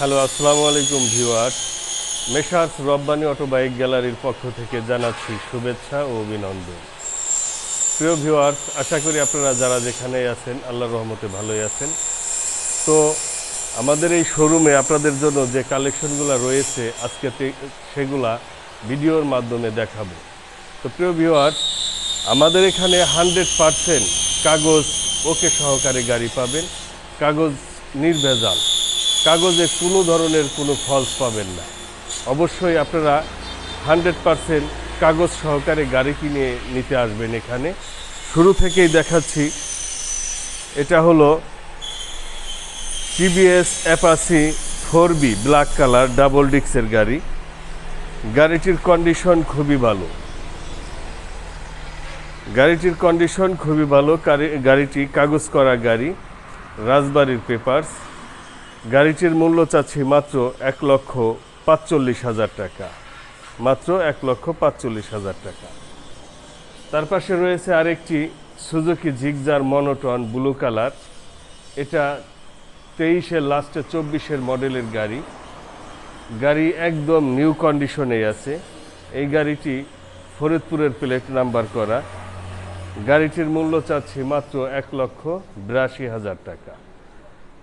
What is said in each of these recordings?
Hello, আসসালামু আলাইকুম viewers. Messrs Rabbani autobike গ্যালারির পক্ষ থেকে জানাচ্ছি শুভেচ্ছা ও অভিনন্দন। প্রিয় ভিউয়ার্স, আশা করি আপনারা যারা যেখানে আছেন, আল্লাহর রহমতে ভালোই আছেন। তো আমাদের এই শোরুমে আপনাদের জন্য যে কালেকশনগুলো রয়েছে, আজকে সেগুলা ভিডিওর মাধ্যমে দেখাবো। তো প্রিয় ভিউয়ার্স, আমাদের এখানে হান্ড্রেড পারসেন্ট কাগজ ওকে সহকারে গাড়ি পাবেন। কাগজ নির্ভেজাল। কাগজে কোনো ধরনের কোনো ফলস পাবেন না। অবশ্যই আপনারা হান্ড্রেড পারসেন্ট কাগজ সহকারে গাড়ি কিনে নিতে আসবেন এখানে। শুরু থেকেই দেখাচ্ছি, এটা হলো TVS Apache four V black colour double ডিক্সের গাড়ি। গাড়িটির কন্ডিশন খুবই ভালো। গাড়িটির কন্ডিশন খুবই ভালো গাড়িটি কাগজ করা গাড়ি, রাজবাড়ির পেপারস গাড়িটির মূল্য চাচ্ছি মাত্র এক লক্ষ পাঁচচল্লিশ হাজার টাকা। মাত্র এক লক্ষ পাঁচচল্লিশ হাজার টাকা। তার পাশে রয়েছে আরেকটি Suzuki Gixxer monotone blue colour. এটা তেইশের লাস্টে চব্বিশের মডেলের গাড়ি। গাড়ি একদম নিউ কন্ডিশনে আছে। এই গাড়িটি ফরিদপুরের প্লেট নাম্বার করা। গাড়িটির মূল্য চাচ্ছি মাত্র এক লক্ষ বিরাশি হাজার টাকা।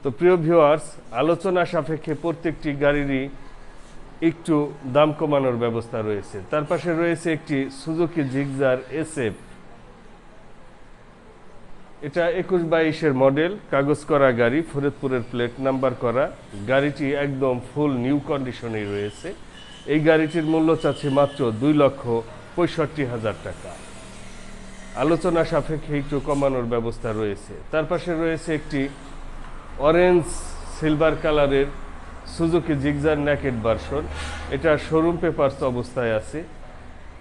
তো প্রিয় ভিউয়ার্স আলোচনা সাপেক্ষে প্রত্যেকটি গাড়িরই একটু দাম কমানোর ব্যবস্থা রয়েছে। তার পাশে রয়েছে একটি সুজুকি জিগজার এসএফ এটা একুশ বাইশের মডেল, কাগজ করা গাড়ি, ফরিদপুরের প্লেট নাম্বার করা। গাড়িটি একদম ফুল নিউ কন্ডিশনেই রয়েছে। এই গাড়িটির মূল্য চাচ্ছে মাত্র দুই লক্ষ পঁয়ষট্টি হাজার টাকা। আলোচনা সাপেক্ষে একটু কমানোর ব্যবস্থা রয়েছে। তার পাশে রয়েছে একটি অরেঞ্জ সিলভার কালারের সুজুকি জিগজার ন্যাকেট ভার্সন। এটা শোরুম পেপারস অবস্থায় আছে।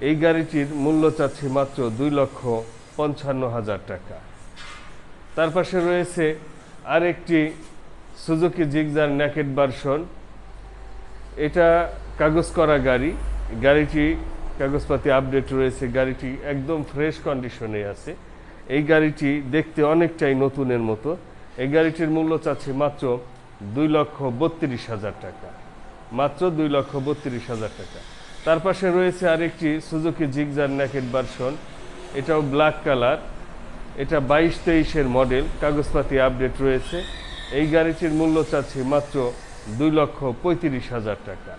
এই গাড়িটির মূল্য চাচ্ছি মাত্র দুই লক্ষ পঞ্চান্ন হাজার টাকা। তার পাশে রয়েছে আরেকটি সুজুকি জিগজার ন্যাকেট ভার্সন। এটা কাগজ করা গাড়ি। গাড়িটি কাগজপাতি আপডেট রয়েছে। গাড়িটি একদম ফ্রেশ কন্ডিশনে আছে। এই গাড়িটি দেখতে অনেকটাই নতুনের মতো। এই গাড়িটির মূল্য চাচ্ছে মাত্র দুই লক্ষ বত্রিশ হাজার টাকা। মাত্র দুই লক্ষ বত্রিশ হাজার টাকা। তার পাশে রয়েছে আরেকটি সুজুকি জিগজার ন্যাকেট ভার্সন এটাও ব্ল্যাক কালার এটা বাইশ তেইশের মডেল কাগজপাতি আপডেট রয়েছে। এই গাড়িটির মূল্য চাচ্ছি মাত্র দুই লক্ষ পঁয়ত্রিশ হাজার টাকা।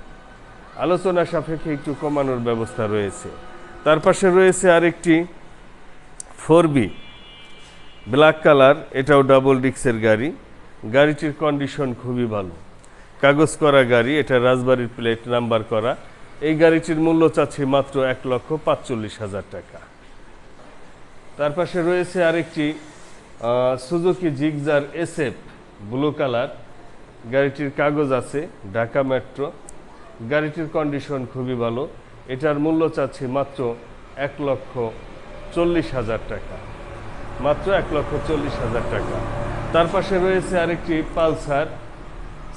আলোচনা সাপেক্ষে একটু কমানোর ব্যবস্থা রয়েছে। তার পাশে রয়েছে আরেকটি ফোর বি। ব্ল্যাক কালার এটাও ডাবল ডিক্সের গাড়ি। গাড়িটির কন্ডিশন খুবই ভালো। কাগজ করা গাড়ি, এটা রাজবাড়ির প্লেট নাম্বার করা। এই গাড়িটির মূল্য চাচ্ছি মাত্র এক লক্ষ পাঁচচল্লিশ হাজার টাকা। তার পাশে রয়েছে আরেকটি Suzuki Gixxer SF blue colour গাড়িটির কাগজ আছে, ঢাকা মেট্রো গাড়িটির কন্ডিশন খুবই ভালো। এটার মূল্য চাচ্ছি মাত্র এক লক্ষ চল্লিশ হাজার টাকা। মাত্র এক লক্ষ চল্লিশ হাজার টাকা। তার পাশে রয়েছে আরেকটি পালসার,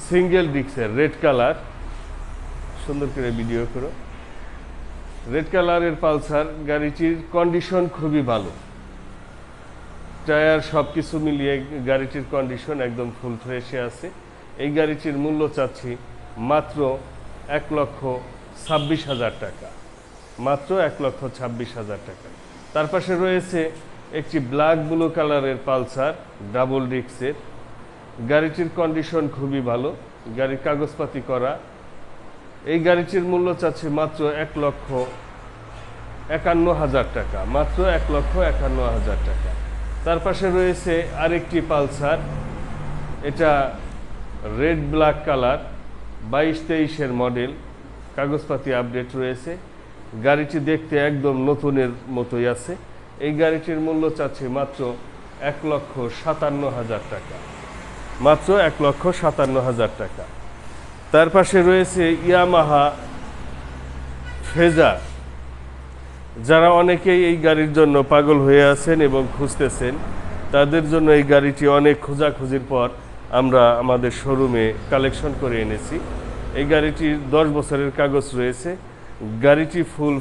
সিঙ্গেল ডিক্সের রেড কালার। সুন্দর করে ভিডিও করো। রেড কালারের পালসার, গাড়িটির কন্ডিশন খুবই ভালো। টায়ার সব কিছু মিলিয়ে গাড়িটির কন্ডিশন একদম ফুল ফ্রেশে আছে। এই গাড়িটির মূল্য চাচ্ছি মাত্র এক লক্ষ ছাব্বিশ হাজার টাকা। মাত্র এক লক্ষ ছাব্বিশ হাজার টাকা। তার পাশে রয়েছে একটি ব্ল্যাক ব্লু কালারের পালসার ডাবল ডিক্সের গাড়িটির কন্ডিশন খুবই ভালো, গাড়ির কাগজপাতি করা। এই গাড়িটির মূল্য চাচ্ছে মাত্র এক লক্ষ একান্ন হাজার টাকা, মাত্র এক লক্ষ একান্ন হাজার টাকা। তার পাশে রয়েছে আরেকটি পালসার, এটা রেড ব্ল্যাক কালার বাইশ তেইশের মডেল কাগজপাতি আপডেট রয়েছে। গাড়িটি দেখতে একদম নতুনের মতোই আছে। এই গাড়িটির মূল্য চাচ্ছে মাত্র এক লক্ষ সাতান্ন হাজার টাকা। মাত্র এক লক্ষ সাতান্ন হাজার টাকা। তার পাশে রয়েছে ইয়ামাহা ফেজার যারা অনেকেই এই গাড়ির জন্য পাগল হয়ে আছেন এবং খুঁজতেছেন। তাদের জন্য এই গাড়িটি অনেক খোঁজাখুঁজির পর আমরা আমাদের শোরুমে কালেকশন করে এনেছি। এই গাড়িটির দশ বছরের কাগজ রয়েছে। গাড়িটি ফুল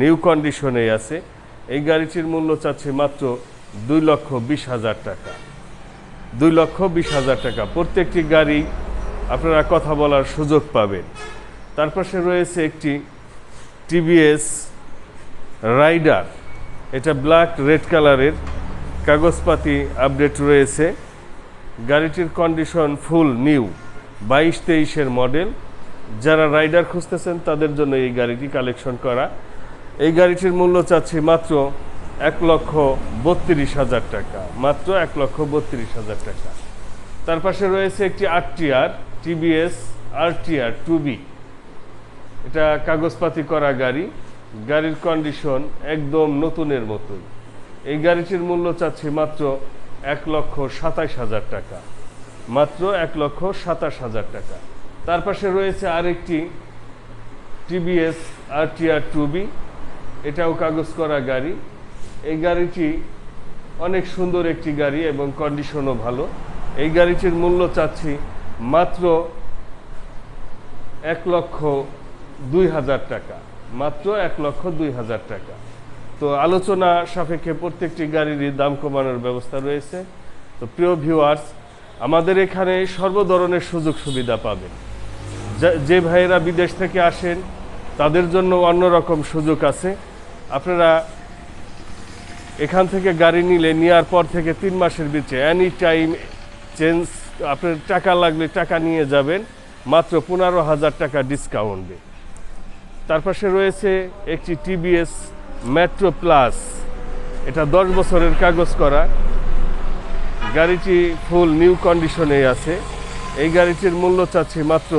নিউ কন্ডিশনে আছে। এই গাড়িটির মূল্য চাচ্ছে মাত্র দুই লক্ষ বিশ হাজার টাকা। দুই লক্ষ বিশ হাজার টাকা। প্রত্যেকটি গাড়ি আপনারা কথা বলার সুযোগ পাবেন। তার পাশে রয়েছে একটি টিভিএস রাইডার। এটা ব্ল্যাক, রেড কালারের। কাগজপাতি আপডেট রয়েছে। গাড়িটির কন্ডিশন ফুল, নিউ। বাইশ তেইশের মডেল। যারা রাইডার খুঁজতেছেন তাদের জন্য এই গাড়িটি কালেকশন করা। এই গাড়িটির মূল্য চাচ্ছি মাত্র এক লক্ষ বত্রিশ হাজার টাকা। মাত্র এক লক্ষ বত্রিশ হাজার টাকা। তার পাশে রয়েছে একটি RTR TVS RTR two V. এটা কাগজপাতি করা গাড়ি। গাড়ির কন্ডিশন একদম নতুনের মতোই। এই গাড়িটির মূল্য চাচ্ছি মাত্র এক লক্ষ সাতাশ হাজার টাকা। মাত্র এক লক্ষ সাতাশ হাজার টাকা। তার পাশে রয়েছে আরেকটি TVS R TR two V. এটাও কাগজ করা গাড়ি। এই গাড়িটি অনেক সুন্দর একটি গাড়ি এবং কন্ডিশনও ভালো। এই গাড়িটির মূল্য চাচ্ছি মাত্র এক লক্ষ দুই হাজার টাকা। মাত্র এক লক্ষ দুই হাজার টাকা। তো আলোচনা সাপেক্ষে প্রত্যেকটি গাড়িরই দাম কমানোর ব্যবস্থা রয়েছে। তো প্রিয় ভিউয়ার্স আমাদের এখানে সর্ব ধরনের সুযোগ সুবিধা পাবেন। যা- ভাইয়েরা বিদেশ থেকে আসেন, তাদের জন্য অন্যরকম সুযোগ আছে। আপনারা এখান থেকে গাড়ি নিলে, নেওয়ার পর থেকে তিন মাসের বিচে এনি টাইম চেঞ্জ আপনার টাকা লাগলে টাকা নিয়ে যাবেন, মাত্র পনেরো হাজার টাকা ডিসকাউন্টে তার পাশে রয়েছে একটি টিবিএস মেট্রো প্লাস এটা দশ বছরের কাগজ করা। গাড়িটি ফুল নিউ কন্ডিশনে আছে। এই গাড়িটির মূল্য চাচ্ছি মাত্র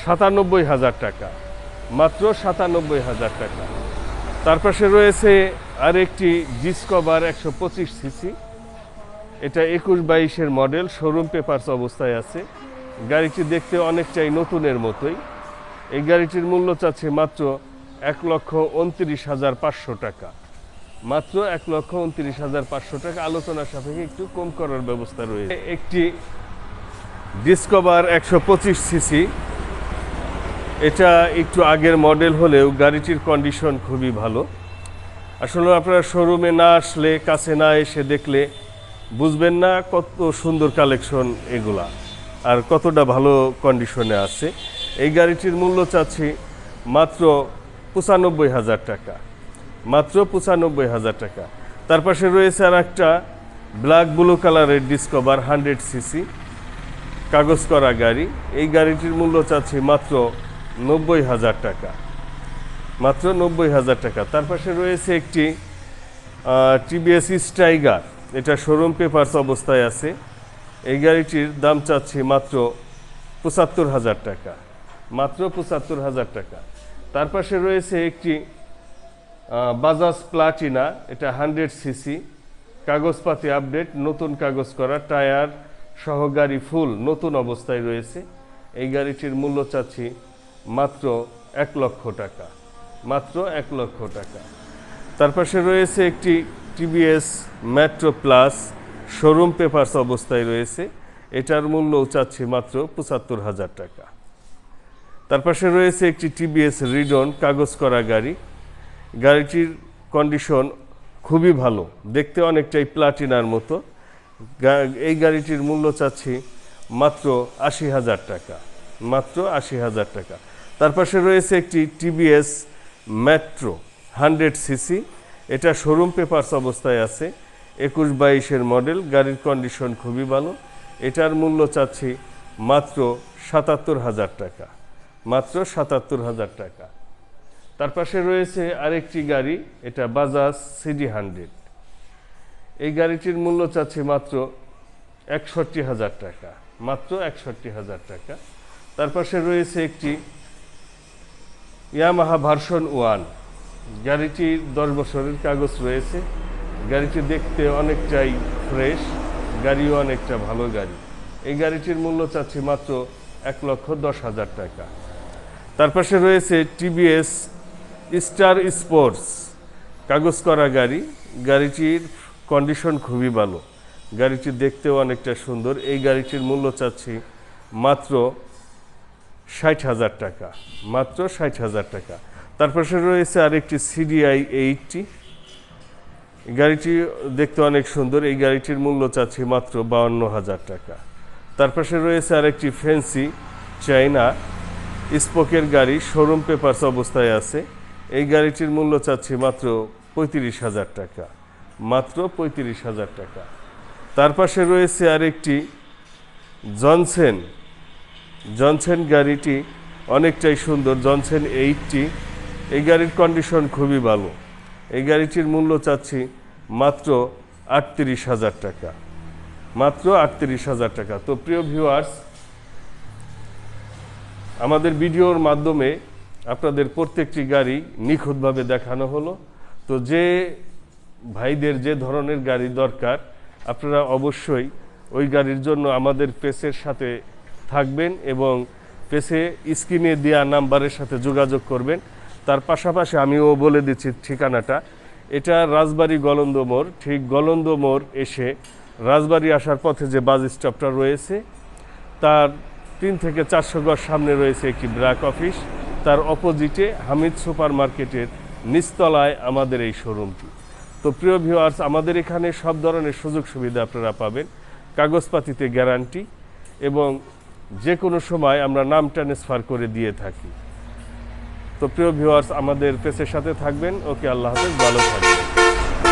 সাতানব্বই হাজার টাকা। মাত্র সাতানব্বই হাজার টাকা। তার পাশে রয়েছে আরেকটি ডিসকভার একশো পঁচিশ সিসি। এটা একুশ বাইশের মডেল শোরুম পেপারস অবস্থায় আছে। গাড়িটি দেখতে অনেকটাই নতুনের মতোই। এই গাড়িটির মূল্য চাচ্ছে মাত্র এক লক্ষ উনত্রিশ হাজার পাঁচশো টাকা। মাত্র এক লক্ষ উনত্রিশ হাজার পাঁচশো টাকা। আলোচনার সাপেক্ষে একটু কম করার ব্যবস্থা রয়েছে। একটি ডিসকভার একশো পঁচিশ সিসি এটা একটু আগের মডেল হলেও গাড়িটির কন্ডিশন খুবই ভালো। আসলে আপনারা শোরুমে না আসলে, কাছে না এসে দেখলে বুঝবেন না কত সুন্দর কালেকশন এগুলা আর কতটা ভালো কন্ডিশনে আছে। এই গাড়িটির মূল্য চাচ্ছি মাত্র পঁচানব্বই হাজার টাকা। মাত্র পঁচানব্বই হাজার টাকা। তার পাশে রয়েছে আর একটা ব্ল্যাক ব্লু কালারের ডিসকভার হান্ড্রেড সিসি কাগজ করা গাড়ি। এই গাড়িটির মূল্য চাচ্ছি মাত্র নব্বই হাজার টাকা। মাত্র নব্বই হাজার টাকা। তার পাশে রয়েছে একটি টিবিএস স্ট্রাইগার এটা শোরুম পেপারস অবস্থায় আছে। এই গাড়িটির দাম চাচ্ছি মাত্র পঁচাত্তর হাজার টাকা। মাত্র পঁচাত্তর হাজার টাকা। তার পাশে রয়েছে একটি বাজাজ প্লাটিনা এটা হান্ড্রেড সিসি। কাগজপাতি আপডেট, নতুন কাগজ করা, টায়ার সহ গাড়ি ফুল, নতুন অবস্থায় রয়েছে। এই গাড়িটির মূল্য চাচ্ছি মাত্র এক লক্ষ টাকা, মাত্র এক লক্ষ টাকা। তার পাশে রয়েছে একটি TVS Metro plus, showroom papers অবস্থায় রয়েছে। এটার মূল্য চাচ্ছি মাত্র পঁচাত্তর হাজার টাকা। তার পাশে রয়েছে একটি টিভিএস রিডন, কাগজ করা গাড়ি। গাড়িটির কন্ডিশন খুবই ভালো, দেখতে অনেকটাই প্লাটিনার মতো। এই গাড়িটির মূল্য চাচ্ছি মাত্র আশি হাজার টাকা, মাত্র আশি হাজার টাকা। তার পাশে রয়েছে একটি টিবিএস মেট্রো, হান্ড্রেড সিসি। এটা শোরুম পেপারস অবস্থায় আছে। একুশ বাইশের মডেল গাড়ির কন্ডিশন খুবই ভালো। এটার মূল্য চাচ্ছি মাত্র সাতাত্তর হাজার টাকা। মাত্র সাতাত্তর হাজার টাকা। তার পাশে রয়েছে আরেকটি গাড়ি, এটা বাজাজ সিডি হান্ড্রেড এই গাড়িটির মূল্য চাচ্ছি মাত্র একষট্টি হাজার টাকা। মাত্র একষট্টি হাজার টাকা। তার পাশে রয়েছে একটি ইয়ামাহা ভার্সন ওয়ান। গাড়িটির দশ বছরের কাগজ রয়েছে। গাড়িটি দেখতে অনেকটাই ফ্রেশ, গাড়িও অনেকটা ভালো গাড়ি। এই গাড়িটির মূল্য চাচ্ছি মাত্র এক লক্ষ দশ হাজার টাকা। তার পাশে রয়েছে টিভিএস স্টার স্পোর্টস। কাগজ করা গাড়ি। গাড়িটির কন্ডিশন খুবই ভালো। গাড়িটি দেখতেও অনেকটা সুন্দর। এই গাড়িটির মূল্য চাচ্ছি মাত্র ষাট হাজার টাকা, মাত্র ষাট হাজার টাকা। তার পাশে রয়েছে আরেকটি সিডিআই এইটটি গাড়িটি দেখতে অনেক সুন্দর, এই গাড়িটির মূল্য চাচ্ছি মাত্র বাউন্ন হাজার টাকা। তার পাশে রয়েছে আরেকটি ফ্যান্সি চাইনা স্পোকের গাড়ি, শোরুম পেপারস অবস্থায় আছে। এই গাড়িটির মূল্য চাচ্ছি মাত্র পঁয়ত্রিশ হাজার টাকা, মাত্র পঁয়ত্রিশ হাজার টাকা। তার পাশে রয়েছে আরেকটি জনসেন জনসেন গাড়িটি অনেকটাই সুন্দর, জনসেন এইটটি এই গাড়ির কন্ডিশন খুবই ভালো। এই গাড়িটির মূল্য চাচ্ছি মাত্র আটত্রিশ হাজার টাকা। মাত্র আটত্রিশ হাজার টাকা। তো প্রিয় ভিউয়ার্স আমাদের ভিডিওর মাধ্যমে আপনাদের প্রত্যেকটি গাড়ি নিখুঁতভাবে দেখানো হলো। তো যে ভাইদের যে ধরনের গাড়ি দরকার, আপনারা অবশ্যই ওই গাড়ির জন্য আমাদের পেসের সাথে থাকবেন এবং পেসে স্ক্রিনে দেওয়া নাম্বারের সাথে যোগাযোগ করবেন। তার পাশাপাশি আমিও বলে দিচ্ছি ঠিকানাটা। এটা রাজবাড়ি গলন্দ মোড়। ঠিক গলন্দ মোড় এসে রাজবাড়ি আসার পথে যে বাস স্টপটা রয়েছে, তার তিন থেকে চারশো গজ সামনে রয়েছে একটি ব্র্যাক অফিস। তার অপোজিটে হামিদ সুপার মার্কেটের নিচতলায় আমাদের এই শোরুমটি। তো প্রিয় ভিউয়ার্স, আমাদের এখানে সব ধরনের সুযোগ সুবিধা আপনারা পাবেন। কাগজপাতিতে গ্যারান্টি এবং যে কোনো সময় আমরা নাম ট্রান্সফার করে দিয়ে থাকি। তো প্রিয় ভিউয়ার্স আমাদের পেসের সাথে থাকবেন। ওকে, আল্লাহ হাফেজ, ভালো থাকবেন।